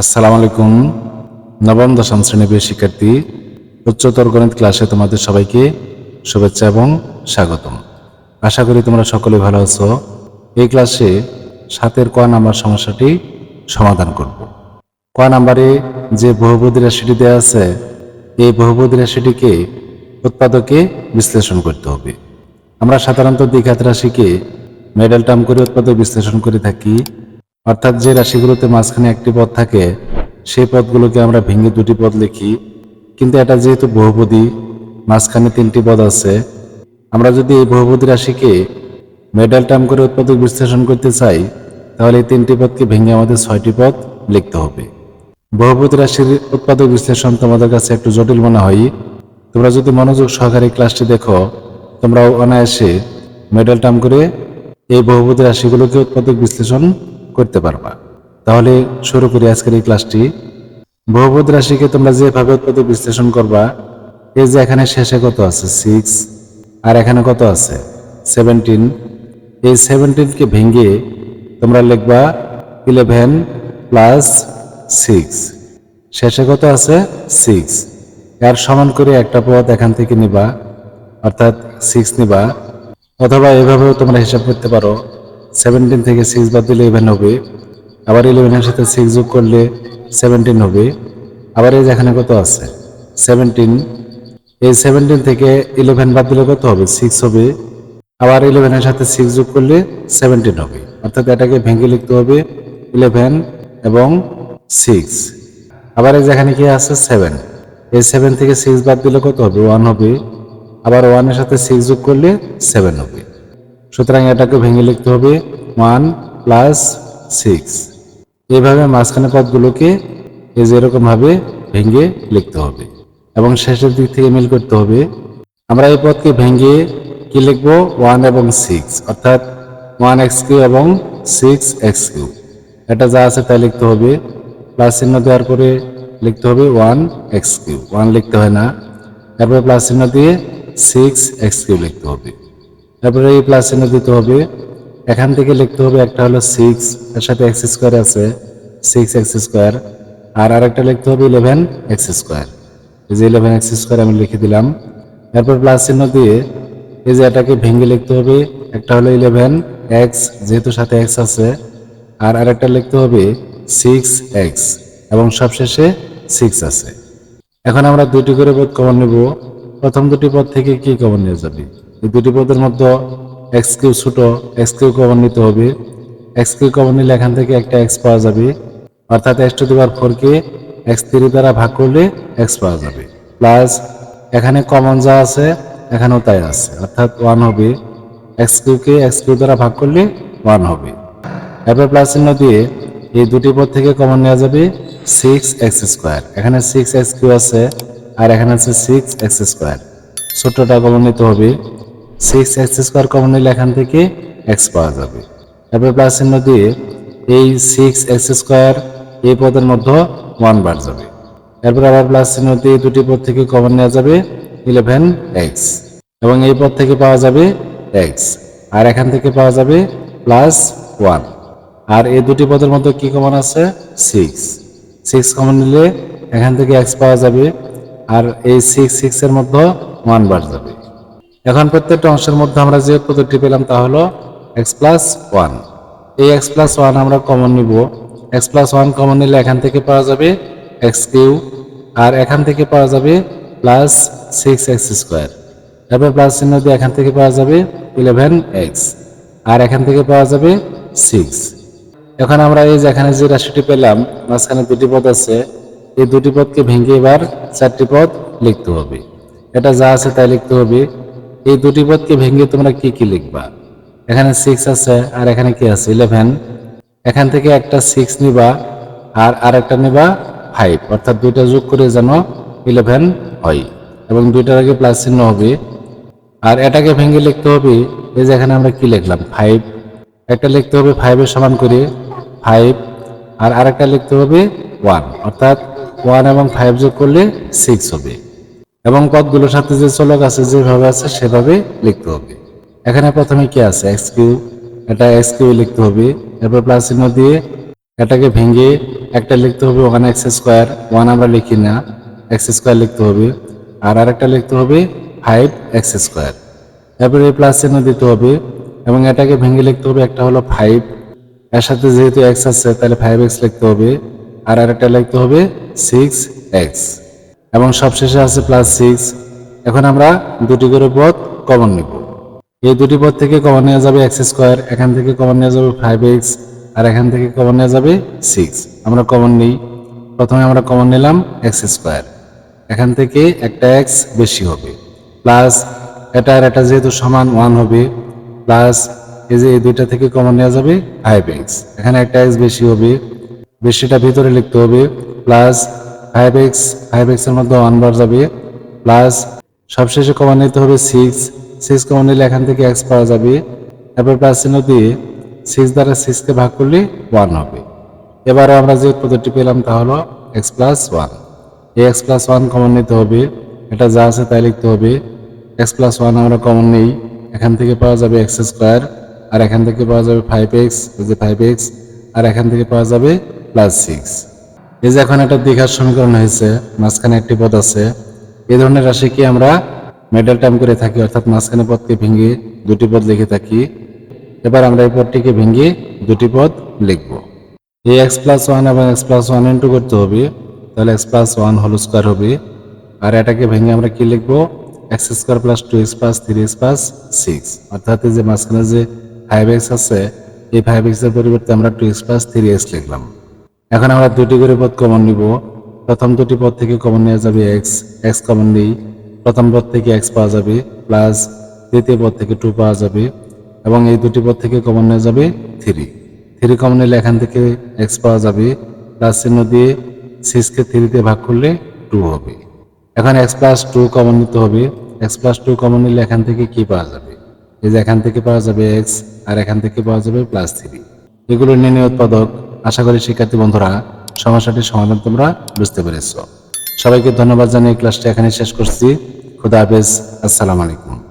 আসসালামু আলাইকুম। নবম, দশম শ্রেণির প্রিয় শিক্ষার্থী, উচ্চতর গণিত ক্লাসে তোমাদের সবাইকে শুভেচ্ছা এবং স্বাগতম। আশা করি তোমরা সকলে ভালো আছো। এই ক্লাসে সাতের ক নাম্বার সমস্যাটি সমাধান করব। ক নাম্বারে যে বহুপদী রাশিটি দেওয়া আছে, এই বহুপদী রাশিটিকে উৎপাদকে বিশ্লেষণ করতে হবে। আমরা সাধারণত দ্বিঘাত রাশিকে মেডেল টার্ম করে উৎপাদক বিশ্লেষণ করে থাকি। অর্থাৎ যে রাশিগুলোতে মাঝখানে একটি পদ থাকে, সেই পদগুলোকে আমরা ভেঙে দুটি পদ লিখি। কিন্তু এটা যেহেতু বহুপদী, মাঝখানে তিনটি পদ আছে, আমরা যদি এই বহুপদী রাশিকে মেডাল টার্ম করে উৎপাদক বিশ্লেষণ করতে চাই, তাহলে এই তিনটি পদকে ভেঙে আমাদের ছয়টি পদ লিখতে হবে। বহুপতি রাশির উৎপাদক বিশ্লেষণ তোমাদের কাছে একটু জটিল মনে হয়। তোমরা যদি মনোযোগ সহকারে ক্লাসটি দেখো তোমরা অনায়াসে মেডেল টার্ম করে এই বহুপতি রাশিগুলোকে উৎপাদক বিশ্লেষণ করতে পারবা তাহলে শুরু করি আজকের এই ক্লাসটি। বহুপতি রাশিকে তোমরা যেভাবে উৎপাদক বিশ্লেষণ করবা, এই যে এখানে শেষে কত আছে? সিক্স আর এখানে কত আছে? সেভেন্টিন এই সেভেন্টিনকে ভেঙে তোমরা লিখবা ইলেভেন প্লাস সিক্স শেষে কত আছে? সিক্স এর সমান করে একটা পদ এখান থেকে নিবা, অর্থাৎ সিক্স নিবা। অথবা এভাবেও তোমরা হিসাব করতে পারো। সেভেন্টিন থেকে সিক্স বাদ দিলে ইলেভেন হবে। আবার ইলেভেনের সাথে সিক্স যোগ করলে সেভেন্টিন হবে। আবার এই যেখানে কত আছে? সেভেন্টিন এই সেভেন্টিন থেকে ইলেভেন বাদ দিলে কত হবে? সিক্স হবে। আবার ইলেভেনের সাথে সিক্স যোগ করলে সেভেন্টিন হবে। অর্থাৎ এটাকে ভেঙে লিখতে হবে ইলেভেন এবং সিক্স আবার যেখানে কি আছে? সেভেন এই সেভেন থেকে সিক্স বাদ দিলে কত হবে? ওয়ান হবে। আবার ওয়ানের সাথে সিক্স যোগ করলে সেভেন হবে। সুতরাং এটাকে ভেঙে লিখতে হবে ওয়ান প্লাস সিক্স এইভাবে মাঝখানে পদগুলোকে এই যে এরকম ভাবে ভেঙে লিখতে হবে। এবং শেষের দিক থেকে মিল করতে হবে, আমরা এই পদকে ভেঙে কি লিখব? ওয়ান এবং সিক্স অর্থাৎ ওয়ান এক্স কিউ এবং সিক্স এক্স কিউ এটা যা আছে তাই লিখতে হবে। প্লাস চিহ্ন দেওয়ার পরে লিখতে হবে ওয়ান এক্স কিউ ওয়ান লিখতে হয় না। তারপরে প্লাস চিহ্ন দিয়ে সিক্স এক্স কিউ লিখতে হবে। তারপরে এই প্লাস চিহ্ন দিতে হবে। এখান থেকে লিখতে হবে একটা হলো সিক্স এর সাথে এক্স স্কোয়ার আছে সিক্স এক্স স্কোয়ার আর আরেকটা লিখতে হবে ইলেভেন এক্স স্কোয়ার এই যে ইলেভেন এক্স স্কোয়ার আমি লিখে দিলাম। এরপর প্লাস চিহ্ন দিয়ে এই যে এটাকে ভেঙে লিখতে হবে, একটা হলো ইলেভেন এক্স যেহেতু সাথে এক্স আছে, আর আরেকটা লিখতে হবে সিক্স এক্স এবং সবশেষে সিক্স আছে। এখন আমরা দুটি করে পদ কমন নেব। প্রথম দুটি পদ থেকে কি কমন নিয়ে যাবে? এই দুটি পদের মধ্যে এক্স কিউ ছোট এক্স কিউ কমন নিতে হবে। এক্স কিউ কমন নিলে এখান থেকে একটা এক্স পাওয়া যাবে। অর্থাৎ এক্স টু দি পাওয়ার ফোরকে এক্স থ্রি দ্বারা ভাগ করলে এক্স পাওয়া যাবে। প্লাস এখানে কমন যা আছে, এখানেও তাই আছে। অর্থাৎ ওয়ান হবে। এক্স কিউকে এক্স কিউ দ্বারা ভাগ করলে ওয়ান হবে। এরপর প্লাস চিহ্ন দিয়ে এই দুটি পদ থেকে কমন নেওয়া যাবে সিক্স এক্স স্কোয়ার এখানে সিক্স এক্স কিউ আছে, আর এখানে আছে সিক্স এক্স স্কোয়ার ছোট্টটা কমন নিতে হবে। সিক্স এক্স স্কোয়ার কমন নিলে এখান থেকে এক্স পাওয়া যাবে। এরপর প্লাস চিহ্ন দিয়ে এই সিক্স এক্স স্কোয়ার এই পদের মধ্যে ওয়ান বার যাবে। এরপর আবার প্লাস চিহ্ন দিয়ে দুটি পদ থেকে কমন নেওয়া যাবে ইলেভেন এক্স এবং এই পদ থেকে পাওয়া যাবে এক্স আর এখান থেকে পাওয়া যাবে প্লাস ওয়ান আর এই দুটি পদের মধ্যে কি কমন আছে? সিক্স সিক্স কমন নিলে এখান থেকে এক্স পাওয়া যাবে। আর এই সিক্স সিক্সের মধ্যে ওয়ান বার যাবে। এখন প্রত্যেকটা অংশের মধ্যে আমরা যে পদ্ধতি পেলাম তা হলো এক্স প্লাস ওয়ান এই এক্স প্লাস ওয়ান আমরা কমন নিব। এক্স প্লাস ওয়ান কমন নিলে এখান থেকে পাওয়া যাবে এক্স কিউ আর এখান থেকে পাওয়া যাবে প্লাস সিক্স এক্স স্কোয়ার তারপর প্লাস চিহ্ন দিয়ে এখান থেকে পাওয়া যাবে ইলেভেন এক্স আর এখান থেকে পাওয়া যাবে সিক্স এখন আমরা এই যে এখানে যে রাশিটি পেলাম, মাঝখানে দুটি পদ আছে, এই দুটি পদকে ভেঙে এবার চারটি পদ লিখতে হবে। এটা যা আছে তাই লিখতে হবে। এই দুটি পদকে ভেঙে তোমরা কি কি লিখবা? এখানে সিক্স আছে, আর এখানে কি আছে? ইলেভেন এখান থেকে একটা সিক্স নিবা, আর আর একটা নিবা ফাইভ অর্থাৎ দুইটা যোগ করে যেন ইলেভেন হয়। এবং দুইটার আগে প্লাস চিহ্ন হবে। আর এটাকে ভেঙে লিখতে হবে, এই যে এখানে আমরা কি লিখলাম? ফাইভ একটা লিখতে হবে ফাইভের সমান করে ফাইভ আর আরেকটা লিখতে হবে ওয়ান অর্থাৎ ওয়ান এবং ফাইভ যোগ করলে সিক্স হবে। এবং পদগুলোর সাথে যে চলক আছে, যেভাবে আছে, সেভাবে লিখতে হবে। এখানে প্রথমে কি আছে? এক্স কিউ এটা এক্স কিউ লিখতে হবে। এরপর প্লাস চিহ্ন দিয়ে এটাকে ভেঙে একটা লিখতে হবে ওখানে এক্স স্কোয়ার ওয়ান আমরা লিখি না। এক্স স্কোয়ার লিখতে হবে। আর আরেকটা লিখতে হবে ফাইভ এক্স স্কোয়ার এরপরে প্লাস চিহ্ন দিতে হবে এবং এটাকে ভেঙে লিখতে হবে, একটা হলো ফাইভ এর সাথে যেহেতু এক্স আছে, তাহলে ফাইভ এক্স লিখতে হবে। আর আরেকটা লিখতে হবে সিক্স এক্স এবং সবশেষে আছে প্লাস সিক্স এখন আমরা দুটি করে পথ কমন নেব। এই দুটি পথ থেকে কমন নেওয়া যাবে এক্স স্কোয়ার এখান থেকে কমন নেওয়া যাবে ফাইভ এক্স আর এখান থেকে কমন নেওয়া যাবে সিক্স আমরা কমন নিই। প্রথমে আমরা কমন নিলাম এক্স স্কোয়ার এখান থেকে একটা এক্স বেশি হবে। প্লাস এটা আর এটা যেহেতু সমান ওয়ান হবে প্লাস এই যে এই দুইটা থেকে কমন নেওয়া যাবে ফাইভ এক্স এখানে একটা এক্স বেশি হবে। বেশিটা ভিতরে লিখতে হবে। প্লাস ফাইভ এক্স ফাইভ এক্সের মধ্যে ওয়ান বার যাবে প্লাস সবশেষে কমন নিতে হবে সিক্স সিক্স কমন নিলে এখান থেকে এক্স পাওয়া যাবে তারপর প্লাস চিহ্ন দিয়ে সিক্স দ্বারা সিক্সকে ভাগ করলে ওয়ান হবে। এবারে আমরা যে পদ্ধতি পেলাম তা হলো এক্স প্লাস ওয়ান এই এক্স প্লাস ওয়ান কমন নিতে হবে, এটা যা আছে তাই লিখতে হবে। এক্স প্লাস ওয়ান আমরা কমন নেই, এখান থেকে পাওয়া যাবে এক্স স্কোয়ার আর এখান থেকে পাওয়া যাবে ফাইভ এক্স যে ফাইভ এক্স আর এখান থেকে পাওয়া যাবে প্লাস সিক্স এই যে এখন একটা দীঘার সমীকরণ হয়েছে, মাঝখানে একটি পদ আছে। এই ধরনের রাশিকে আমরা মেডাল টাইম করে থাকি, অর্থাৎ মাঝখানে পদকে ভেঙে দুটি পদ লিখে থাকি। এবার আমরা এই পদটিকে ভেঙে দুটি পদ লিখব। এই এক্স প্লাস ওয়ান এবং এক্স প্লাস ওয়ান ইন্টু করতে হবে, তাহলে x plus one whole square হবে। আর এটাকে ভেঙে আমরা কি লিখব? X square plus two x plus three x plus six অর্থাৎ এই যে মাঝখানে যে ফাইভ এক্স আছে, এই ফাইভ এক্সের পরিবর্তে আমরা two x plus three x লিখলাম। এখন আমরা দুটি করে পদ কমন নিব। প্রথম দুটি পদ থেকে কমন নেওয়া যাবে এক্স এক্স কমন নেই। প্রথম পদ থেকে এক্স পাওয়া যাবে প্লাস দ্বিতীয় পদ থেকে টু পাওয়া যাবে, এবং এই দুটি পদ থেকে কমন নেওয়া যাবে থ্রি থ্রি কমন নিলে এখান থেকে এক্স পাওয়া যাবে প্লাস চিহ্ন দিয়ে সিক্সকে থ্রিতে ভাগ করলে টু হবে। এখন এক্স প্লাস টু কমন নিতে হবে। এক্স প্লাস টু কমন নিলে এখান থেকে কি পাওয়া যাবে? এই যে এখান থেকে পাওয়া যাবে এক্স আর এখান থেকে পাওয়া যাবে প্লাস থ্রি এগুলো নির্ণয় উৎপাদক। আশা করি শিক্ষার্থী বন্ধুরা, সমস্যাটির সমাধান তোমরা বুঝতে পেরেছ। সবাইকে ধন্যবাদ জানিয়ে ক্লাসটি এখানে শেষ করছি। খুদা হাফেজ, আসসালামু আলাইকুম।